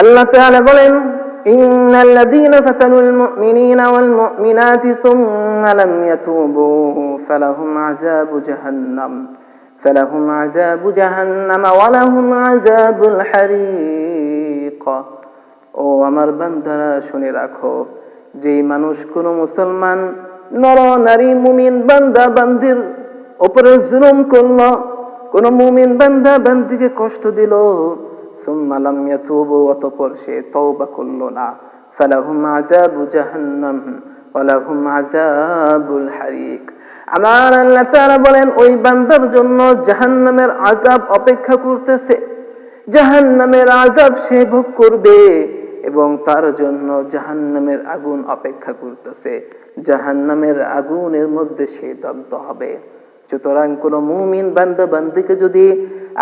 আল্লাহ তাআলা বলেন, ইন্নাল্লাযীনা ফাতানুল মুমিনিনা ওয়াল মুমিনাতি সুম্মা লাম ইয়াতুবু ফালাহুম আযাবু জাহান্নাম, ফালাহুম আযাবু জাহান্নাম ওয়া লাহুম আযাবুল হারীক। ও আমার বান্দারা, শুনে রাখো, যেই মানুষ কোন মুসলমান নর, নারী, মুমিন, বান্দা, বান্দির উপরে জুলুম করল, কোন মুমিন বান্দা বান্দিকে কষ্ট দিলো অতঃপর সে করল না ফালাহুম আযাবু জাহান্নাম ওয়ালাহুম আযাবুল হারিক আমার আল্লাহ বলেন, ওই বান্দার জন্য জাহান্নামের অপেক্ষা করতেছে। জাহান্নামের সে ভোগ করবে এবং তার জন্য জাহান্নামের আগুন অপেক্ষা করতেছে। জাহান্নামের আগুনের মধ্যে সে দগ্ধ হবে। সুতরাং কোন মুমিন বান্দা বান্দিকে যদি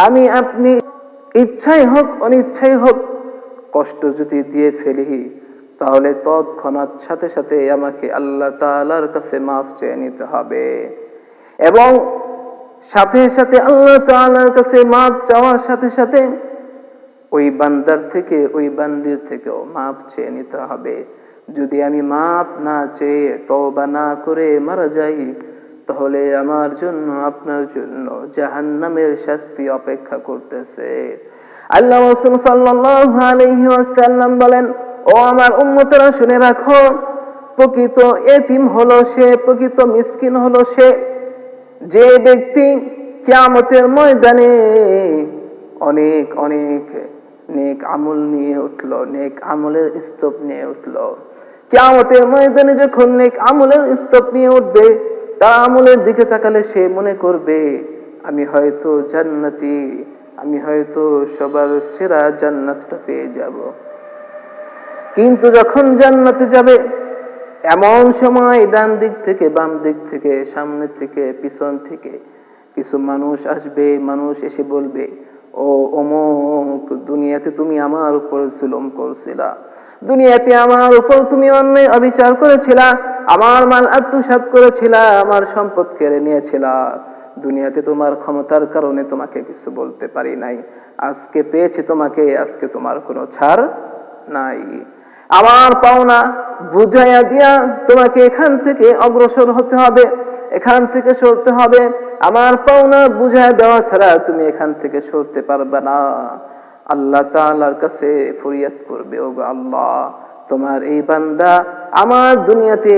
আমি আপনি ইচ্ছাই হোক, অনিচ্ছাই হোক, কষ্ট যদি দিয়ে ফেলি তাহলে তৎক্ষণাৎ সাথে সাথে আমাকে আল্লাহ তাআলার কাছে মাফ চেয়ে নিতে হবে। এবং সাথে সাথে আল্লাহ তাআলার কাছে মাফ চাওয়ার সাথে সাথে ওই বান্দার থেকে, ওই বান্দির থেকেও মাপ চেয়ে নিতে হবে। যদি আমি মাপ না চেয়ে তওবা না করে মারা যাই, তাহলে আমার জন্য, আপনার জন্য জাহান্নামের শাস্তি অপেক্ষা করতেছে। আল্লাহ রাসূল সাল্লাল্লাহু আলাইহি ওয়াসাল্লাম বলেন, ও আমার উম্মতরা, শুনে রাখো, প্রকৃত এতিম হলো সে, প্রকৃত মিসকিন হলো সে, যে ব্যক্তি কিয়ামতের ময়দানে অনেক অনেক নেক আমল নিয়ে উঠল, নেক আমলের স্তূপ নিয়ে উঠল। কিয়ামতের ময়দানে যখন নেক আমলের স্তূপ নিয়ে উঠবে, তার আমলের দিকে তাকালে সে মনে করবে, আমি হয়তো জান্নাতি আমি হয়তো সবার সেরা জান্নাতটা পেয়ে যাব। কিন্তু যখন জান্নাতে যাবে, এমন সময় ডান দিক থেকে, বাম দিক থেকে, সামনে থেকে, পিছন থেকে কিছু মানুষ আসবে, মানুষ এসে বলবে, ও অমুক, দুনিয়াতে তুমি আমার উপর জুলুম করছিলা। দুনিয়াতে আমার উপর তুমি অন্যায় অবিচার করেছিলা, আমার মাল আত্মসাৎ করেছিলা, আমার সম্পদ কেড়ে নিয়েছিলা। দুনিয়াতে তোমার ক্ষমতার কারণে তোমাকে কিছু বলতে পারি নাই। আজকে পেয়েছি তোমাকে, আজকে তোমার কোনো ছাড় নাই। আমার পাওনা বুঝাইয়া দিয়া তোমাকে এখান থেকে অগ্রসর হতে হবে, এখান থেকে সরতে হবে। আমার পাওনা বুঝায় দেওয়া ছাড়া তুমি এখান থেকে সরতে পারবে না। আল্লাহ তাআলার কাছে ফরিয়াদ করবে, ওগো আল্লাহ, তোমার এই বান্দা আমার দুনিয়াতে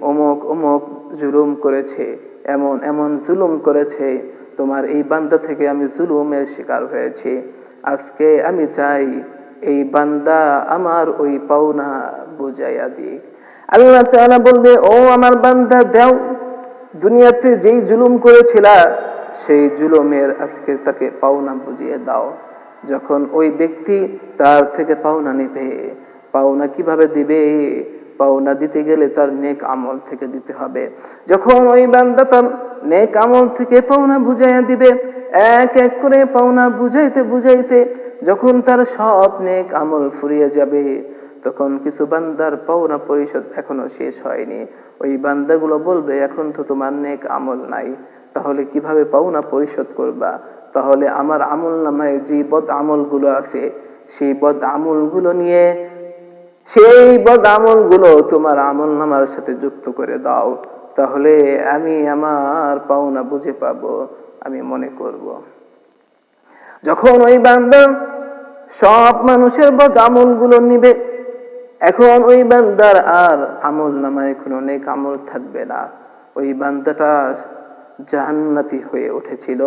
অমুক অমুক জুলুম করেছে। এমন এমন জুলুম করেছে। তোমার এই বান্দা থেকে আমি জুলুমের শিকার হয়েছি। আজকে আমি চাই এই বান্দা আমার ওই পাওনা বুঝাইয়া দিক। আল্লাহ তাআলা বলবে, ও আমার বান্দা, দাও। দুনিয়াতে যেই জুলুম করেছিলা, সেই জুলুমের আজকে তাকে পাওনা বুঝিয়ে দাও। যখন ওই ব্যক্তি তার থেকে পাওনা নেবে, পাওনা কীভাবে দিবে? পাওনা দিতে গেলে তার নেক আমল থেকে দিতে হবে। যখন ওই বান্দা তার নেক আমল থেকে পাওনা বুঝাইয়া দিবে, এক এক করে পাওনা বুঝাইতে বুঝাইতে যখন তার সব নেক আমল ফুরিয়ে যাবে, তখন কিছু বান্দার পাওনা পরিশোধ এখনও শেষ হয়নি। ওই বান্দাগুলো বলবে, এখন তো তোমার নেক আমল নাই, তাহলে কীভাবে পাওনা পরিশোধ করবা? তাহলে আমার আমল নামায় যে বদ আমলগুলো আছে, সেই বদ আমলগুলো নিয়ে সেই বদ আমলগুলো তোমার আমল নামার সাথে যুক্ত করে দাও। তাহলে আমি আমার পাওনা বুঝে পাব, আমি মনে করব। যখন ওই বান্দা সব মানুষের বদ আমলগুলো নিবে, এখন ওই বান্দার আর আমল নামায় কোনো অনেক আমল থাকবে না। ওই বান্দাটা জাহান্নাতি হয়ে উঠেছিল।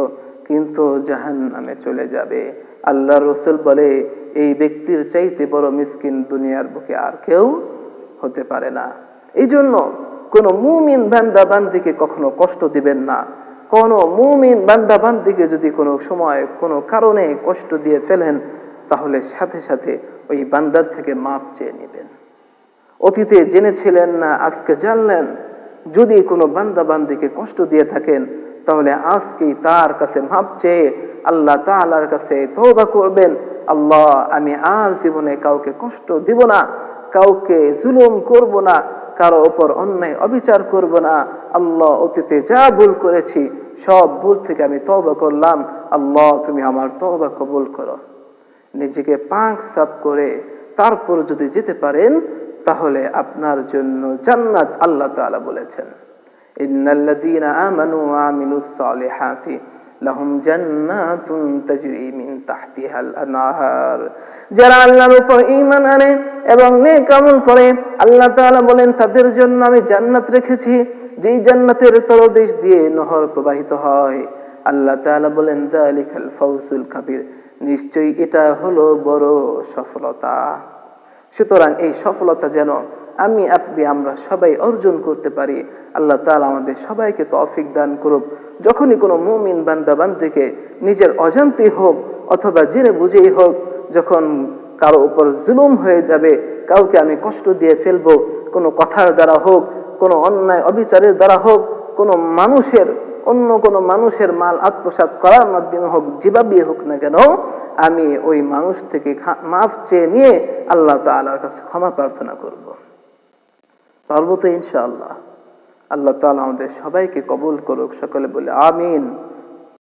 কিন্তু জাহান নামে চলে যাবে। আল্লাহ রসুল বলে, এই ব্যক্তির চাইতে বড় মিসকিন দুনিয়ার বুকে আর কেউ হতে পারে না। এই জন্য কোন মুমিন বান্দা বান্দিকে কখনো কষ্ট দিবেন না। কোন মুমিন বান্দা বান্দিকে যদি কোনো সময় কোনো কারণে কষ্ট দিয়ে ফেলেন, তাহলে সাথে সাথে ওই বান্দার থেকে মাপ চেয়ে নেবেন। অতীতে জেনেছিলেন না, আজকে জানলেন, যদি কোনো বান্দা বান্দিকে কষ্ট দিয়ে থাকেন তাহলে আজকেই তার কাছে ভাবছে আল্লাহ তাআলার কাছে তওবা করবেন। আল্লাহ, আমি আর জীবনে কাউকে কষ্ট দিব না, কাউকে জুলুম করব না, কারও ওপর অন্যায় অবিচার করব না। আল্লাহ, অতীতে যা ভুল করেছি, সব ভুল থেকে আমি তওবা করলাম। আল্লাহ, তুমি আমার তওবা কবুল করো। নিজেকে পাক সাফ করে তারপর যদি যেতে পারেন, তাহলে আপনার জন্য জান্নাত আল্লাহ তাআলা বলেছেন। ইন্নাল্লাযীনা যারা আল্লাহর উপর ঈমান আনে এবং নেক আমল করে, আল্লাহ তাআলা বলেন, তাদের জন্য আমি জান্নাত রেখেছি, যেই জান্নাতের তলদেশ দিয়ে নহর প্রবাহিত হয়। আল্লাহ তাআলা বলেন জালিকাল ফাউজুল কাবীর নিশ্চয়ই এটা হলো বড় সফলতা। সুতরাং এই সফলতা যেন আমি আপনি, আমরা সবাই অর্জন করতে পারি। আল্লাহ তাআলা আমাদের সবাইকে তৌফিক দান করুক। যখনই কোনো মুমিন বান্দা বান্দিকে নিজের অজান্তে হোক অথবা জেনে বুঝেই হোক যখন কারও উপর জুলুম হয়ে যাবে, কাউকে আমি কষ্ট দিয়ে ফেলব, কোনো কথার দ্বারা হোক, কোনো অন্যায় অবিচারের দ্বারা হোক, কোনো মানুষের, অন্য কোনো মানুষের মাল আত্মসাৎ করার মাধ্যমে হোক, যেভাবেই হোক না কেন, আমি ওই মানুষ থেকে মাফ চেয়ে নিয়ে আল্লাহ তাআলার কাছে ক্ষমা প্রার্থনা করব। পারব ইনশাআল্লাহ। আল্লাহ তালা আমাদের সবাইকে কবুল করুক সকলে বলে আমিন।